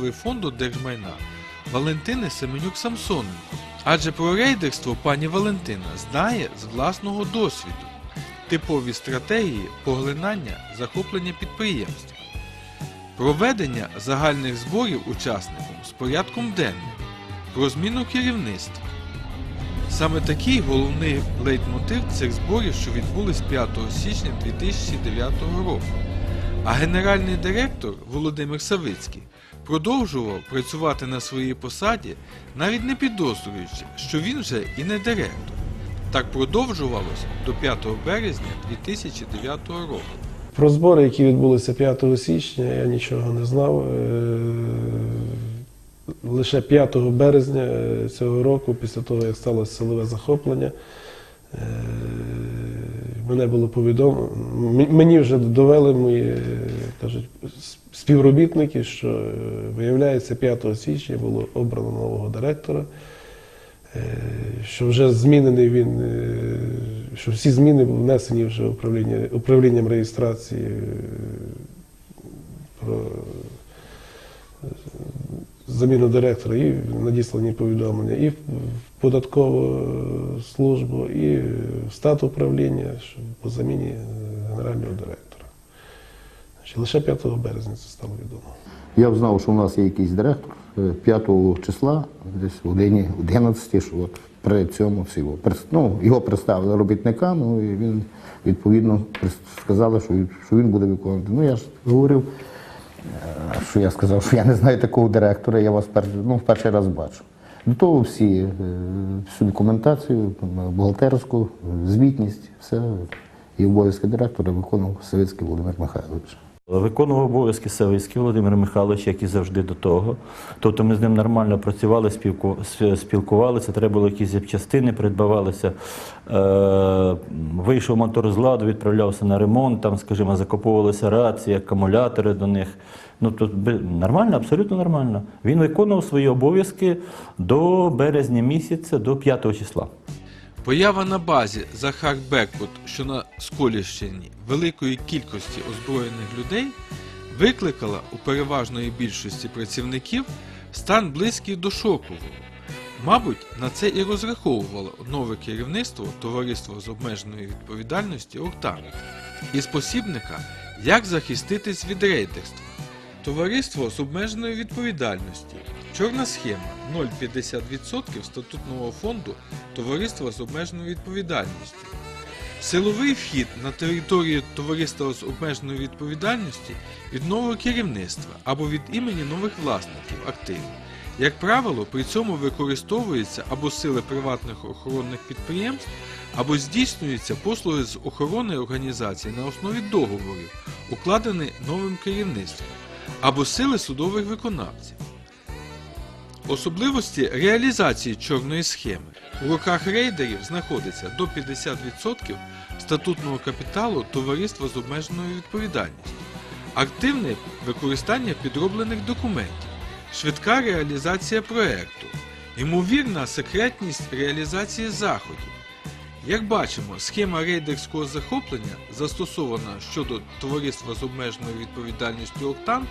фінансовий фонду держмайна Валентини Семенюк Самсоненко. Адже про рейдерство пані Валентина знає з власного досвіду типові стратегії поглинання захоплення підприємств, проведення загальних зборів учасникам з порядком денним, про зміну керівництва. Саме такий головний лейтмотив цих зборів, що відбулись 5 січня 2009 року. А генеральний директор Володимир Савицький продовжував працювати на своїй посаді, навіть не підозрюючи, що він вже і не директор. Так продовжувалось до 5 березня 2009 року. Про збори, які відбулися 5 січня, я нічого не знав. Е, Лише 5 березня е, цього року, після того, як сталося силове захоплення, е, мене було повідомлено. Мені вже довели мої кажуть, співробітники, що е, виявляється, 5 січня було обрано нового директора. Е, що вже змінений він, е, що всі зміни були внесені вже управління, управлінням реєстрації про заміну директора і надіслані повідомлення і в податкову службу, і в стат управління по заміні генерального директора. Значить, Лише 5 березня це стало відомо. Я знав, що у нас є якийсь директор е, 5 числа, десь в годині 11, що от при цьому всього. Ну, його представили робітника, ну і він відповідно сказали, що що він буде виконувати. Ну я ж говорив, е, що я сказав, що я не знаю такого директора, я вас пер, ну, в перший раз бачу. До того всі, е, всю документацію, бухгалтерську, звітність, все. І обов'язки директора виконував Савицький Володимир Михайлович. Виконував обов'язки Савицький Володимир Михайлович, як і завжди до того. Тобто ми з ним нормально працювали, спілку- спілкувалися, треба було якісь запчастини, придбавалися. Е, вийшов мотор з ладу, відправлявся на ремонт, там, скажімо, закуповувалися рації, акумулятори до них. Ну, то нормально, абсолютно нормально. Він виконував свої обов'язки до березня місяця, до 5 числа. Поява на базі Захар Беркут, що на Сколівщині великої кількості озброєних людей, викликала у переважної більшості працівників стан близький до шокового. Мабуть, на це і розраховувало нове керівництво товариства з обмеженою відповідальністю Октант із посібника Як захиститись від рейдерства. Товариство з обмеженою відповідальністю. Чорна схема 0,50% статутного фонду Товариства з обмеженою відповідальністю. Силовий вхід на територію товариства з обмеженою відповідальністю від нового керівництва або від імені нових власників активів. Як правило, при цьому використовуються або сили приватних охоронних підприємств, або здійснюються послуги з охорони організації на основі договорів, укладених новим керівництвом, або сили судових виконавців. Особливості реалізації чорної схеми. У руках рейдерів знаходиться до 50% статутного капіталу товариства з обмеженою відповідальністю, активне використання підроблених документів, швидка реалізація проекту, ймовірна секретність реалізації заходів. Як бачимо, схема рейдерського захоплення, застосована щодо товариства з обмеженою відповідальністю Октант,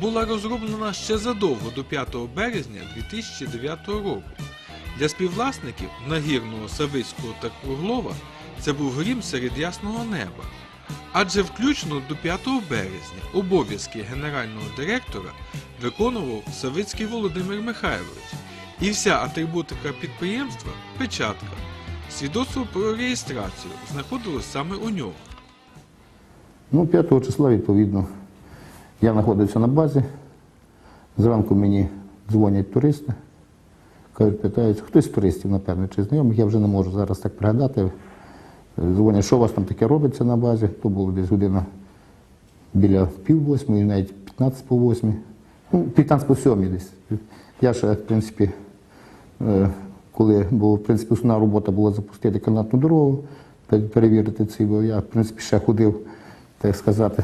була розроблена ще задовго до 5 березня 2009 року. Для співвласників Нагірного, Савицького та Круглова це був грім серед ясного неба. Адже включно до 5 березня обов'язки генерального директора виконував Савицький Володимир Михайлович, і вся атрибутика підприємства печатка. Свідоцтво про реєстрацію знаходилось саме у нього. Ну, 5 числа, відповідно, я знаходився на базі. Зранку мені дзвонять туристи. Кажуть, питають, хтось з туристів, напевно, чи знайомих, я вже не можу зараз так пригадати. Дзвонять, що у вас там таке робиться на базі. То було десь година біля пів восьмої, навіть 15 по восьмій. Ну, 15 по сьомій десь. Я ще, в принципі, е, коли бо, в принципі, основна робота була запустити канатну дорогу, перевірити ці, бо я, в принципі, ще ходив, так сказати,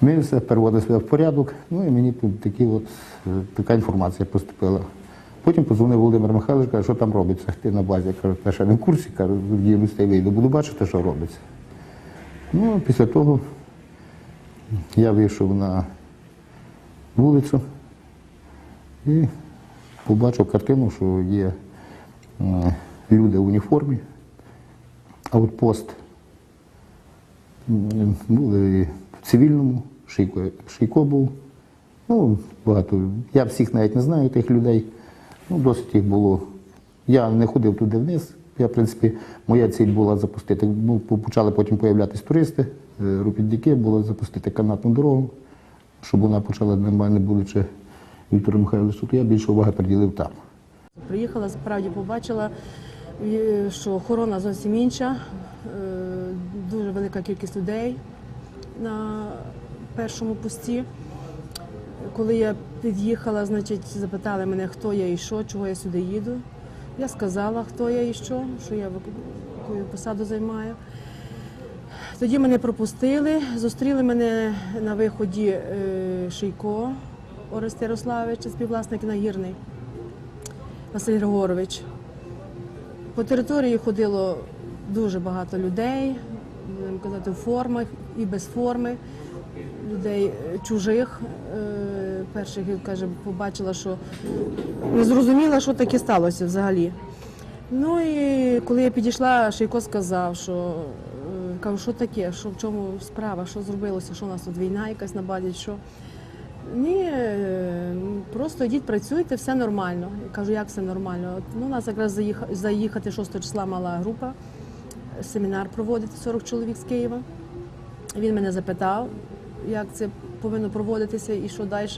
мився, переводив себе в порядок. Ну і мені такі от, е, така інформація поступила. Потім позвонив Володимир Михайлович, каже, що там робиться. Ти на базі. Я кажу, я ще не в курсі, кажу, в діяльності вийду, буду бачити, що робиться. Ну, після того я вийшов на вулицю, І побачив картину, що є люди в уніформі, аутпост були в цивільному, Шийко, Шийко був. Ну, багато. Я всіх навіть не знаю тих людей. Ну, досить їх було. Я не ходив туди вниз. Я, в принципі, моя ціль була запустити. Ну, почали потім появлятись туристи, е, було запустити канатну дорогу, щоб вона почала нормально, будучи Віктора Михайловича, то я більше уваги приділив там. Приїхала, справді побачила, е, що охорона зовсім інша, е, дуже велика кількість людей на першому пості. Коли я під'їхала, значить, запитали мене, хто я і що, чого я сюди їду. Я сказала, хто я і що, що я яку посаду займаю. Тоді мене пропустили, зустріли мене на виході е, Шийко Орест Ярославович, співвласник нагірний. Василь Григорович. По території ходило дуже багато людей, будемо казати, в формах і без форми, людей е, чужих. Е, Перших, каже, побачила, що не зрозуміла, що таке сталося взагалі. Ну і коли я підійшла, Шийко сказав, що е, кажу, що таке, що в чому справа, що зробилося, що у нас тут війна якась на базі, що. Ні, е, просто йдіть, працюйте, все нормально. Я кажу, як все нормально? Ну, у нас якраз заїха- заїхати 6 числа мала група, семінар проводити 40 чоловік з Києва. Він мене запитав, як це повинно проводитися і що далі.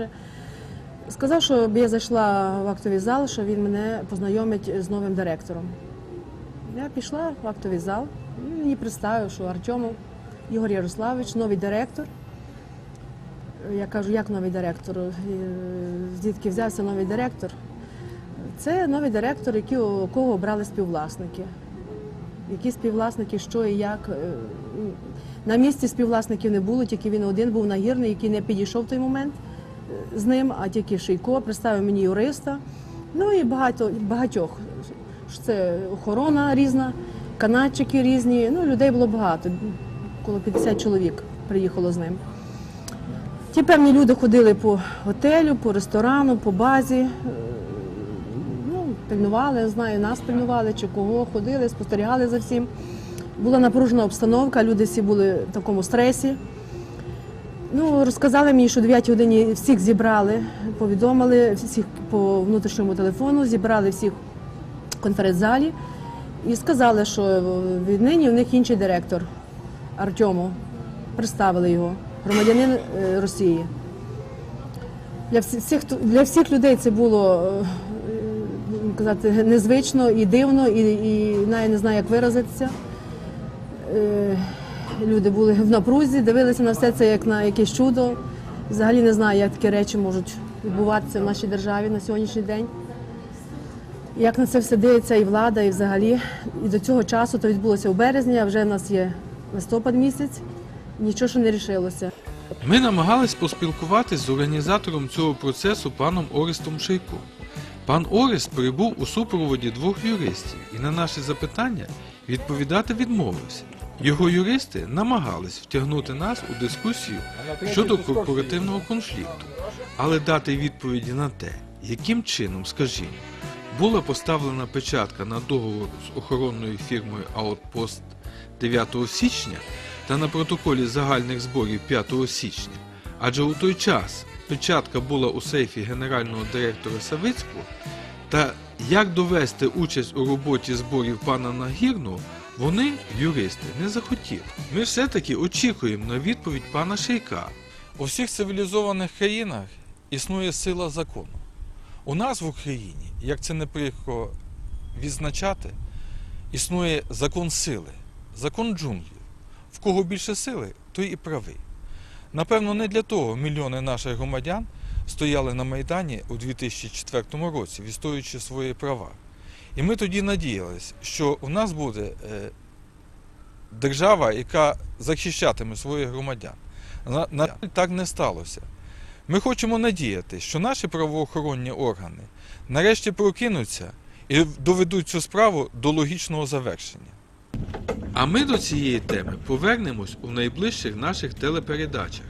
Сказав, що я зайшла в актовий зал, що він мене познайомить з новим директором. Я пішла в актовий зал, він мені представив, що Артемов Ігор Ярославович, новий директор. Я кажу, як новий директор? Е, Звідки взявся новий директор? Це новий директор, у кого обрали співвласники. Які співвласники, що і як. Е, На місці співвласників не було, тільки він один був нагірний, який не підійшов в той момент е, з ним, а тільки Шийко представив мені юриста. Ну і багато, багатьох. Це охорона різна, канадчики різні. Ну, людей було багато. Коло 50 чоловік приїхало з ним. Ті певні люди ходили по готелю, по ресторану, по базі. е, Ну, пильнували, знаю, нас пильнували чи кого, ходили, спостерігали за всім. Була напружена обстановка, люди всі були в такому стресі. Ну, розказали мені, що о 9 годині всіх зібрали, повідомили всіх по внутрішньому телефону, зібрали всіх в конференц-залі і сказали, що віднині в них інший директор Артему. Представили його, громадянин е, Росії. Для всіх, для всіх людей це було е, казати, незвично і дивно, і, і навіть не знаю, як виразитися. Е, Люди були в напрузі, дивилися на все це як на якесь чудо. Взагалі не знаю, як такі речі можуть відбуватися в нашій державі на сьогоднішній день. Як на це все дивиться і влада, і взагалі. І до цього часу то відбулося у березні, а вже в нас є листопад місяць, нічого ще не рішилося. Ми намагались поспілкуватись з організатором цього процесу паном Орестом Шейко. Пан Орест прибув у супроводі двох юристів і на наші запитання відповідати відмовився. Його юристи намагались втягнути нас у дискусію щодо корпоративного конфлікту, але дати відповіді на те, яким чином, скажімо, була поставлена печатка на договор з охоронною фірмою Outpost 9 січня та на протоколі загальних зборів 5 січня, адже у той час печатка була у сейфі генерального директора Савицького, та як довести участь у роботі зборів пана Нагірного, вони, юристи, не захотіли. Ми все-таки очікуємо на відповідь пана Шейка. У всіх цивілізованих країнах існує сила закону. У нас в Україні, як це не прикро відзначати, існує закон сили, закон джунглів. В кого більше сили, той і правий. Напевно, не для того мільйони наших громадян стояли на Майдані у 2004 році, відстоюючи свої права. І ми тоді надіялися, що в нас буде е, держава, яка захищатиме своїх громадян. На жаль, так не сталося. Ми хочемо надіяти, що наші правоохоронні органи нарешті прокинуться і доведуть цю справу до логічного завершення. А ми до цієї теми повернемось у найближчих наших телепередачах.